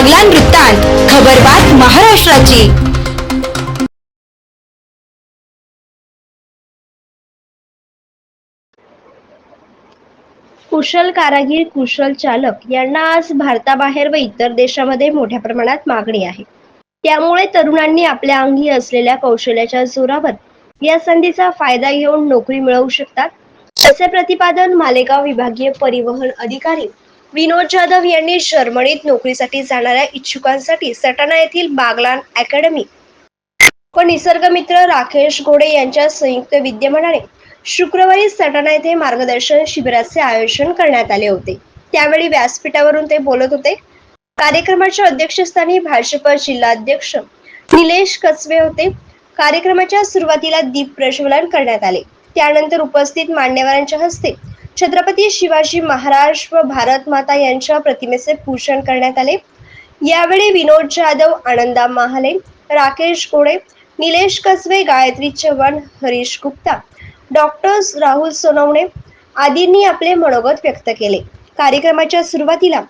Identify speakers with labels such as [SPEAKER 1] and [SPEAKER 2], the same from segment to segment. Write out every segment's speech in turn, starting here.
[SPEAKER 1] बागलान वृत्तांत खबरबात महाराष्ट्राची.
[SPEAKER 2] कुशल कारागीर कुशल चालक यांना आज भारताबाहेर व इतर देशामध्ये मोठ्या प्रमाणात मागणी आहे. त्यामुळे तरुणांनी आपल्या अंगी असलेल्या कौशल्याच्या जोरावर या संधीचा फायदा घेऊन नोकरी मिळवू शकतात. असे प्रतिपादन मालेगाव विभागीय परिवहन अधिकारी विनोद जाधव यांनी जर्मनीत नोकरीसाठी जाणाऱ्या इच्छुकांसाठी सटाणा येथील बागलान अकॅडमी. व निसर्गमित्र राकेश घोडे यांच्या संयुक्त विद्यमानाने शुक्रवारी सटाणा येथे मार्गदर्शन शिबिराचे आयोजन करण्यात आले होते. त्यावेळी व्यासपीठावरून ते बोलत होते. कार्यक्रमाच्या अध्यक्षस्थानी भाजप जिल्हाध्यक्ष निलेश कसवे होते. कार्यक्रमाच्या सुरुवातीला दीप प्रज्वलन करण्यात आले. त्यानंतर उपस्थित मान्यवरांच्या हस्ते छत्रपती शिवाजी महाराज व भारत माता यांच्या प्रतिमेचे पूजन करण्यात आले. यावेळी विनोद जाधव आनंदा महाले राकेश गोडे निलेश कसबे गायत्री चव्हाण हरीश गुप्ता डॉक्टर्स राहुल सोनवणे आदींनी आपले मनोगत व्यक्त केले. कार्यक्रमाच्या सुरुवातीला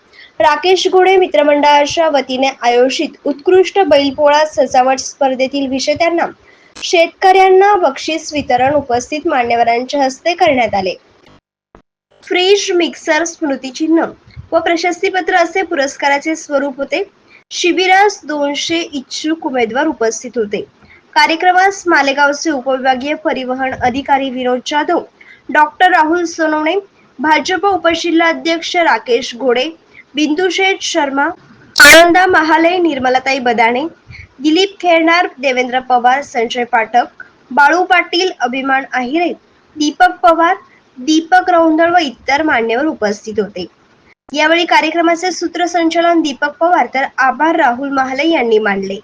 [SPEAKER 2] राकेश गोडे मित्रमंडळाच्या वतीने आयोजित उत्कृष्ट बैलपोळा सजावट स्पर्धेतील विजेत्यांना शेतकऱ्यांना बक्षीस वितरण उपस्थित मान्यवरांच्या हस्ते करण्यात आले. फ्रीज मिक्सर स्मृतिचिन्ह व प्रशस्तीपत्र असे पुरस्काराचे स्वरूप होते. शिबिरास दोनशे इच्छुक उमेदवार उपस्थित होते. कार्यक्रमास मालेगावचे उपविभागीय परिवहन अधिकारी विनोद जाधव डॉक्टर राहुल सोनवणे भाजप उपजिल्हाध्यक्ष राकेश घोडे बिंदुशेठ शर्मा आनंदा महाले निर्मलाताई बदाणे दिलीप खेळणार देवेंद्र पवार संजय पाठक बाळू पाटील अभिमान आहिरे दीपक पवार दीपक रौंदळ व इतर मान्यवर उपस्थित होते. यावेळी कार्यक्रमाचे सूत्रसंचालन दीपक पवार तर आभार राहुल महाले यांनी मानले.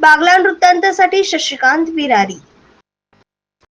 [SPEAKER 2] बागला वृत्तांतासाठी शशिकांत विरारी.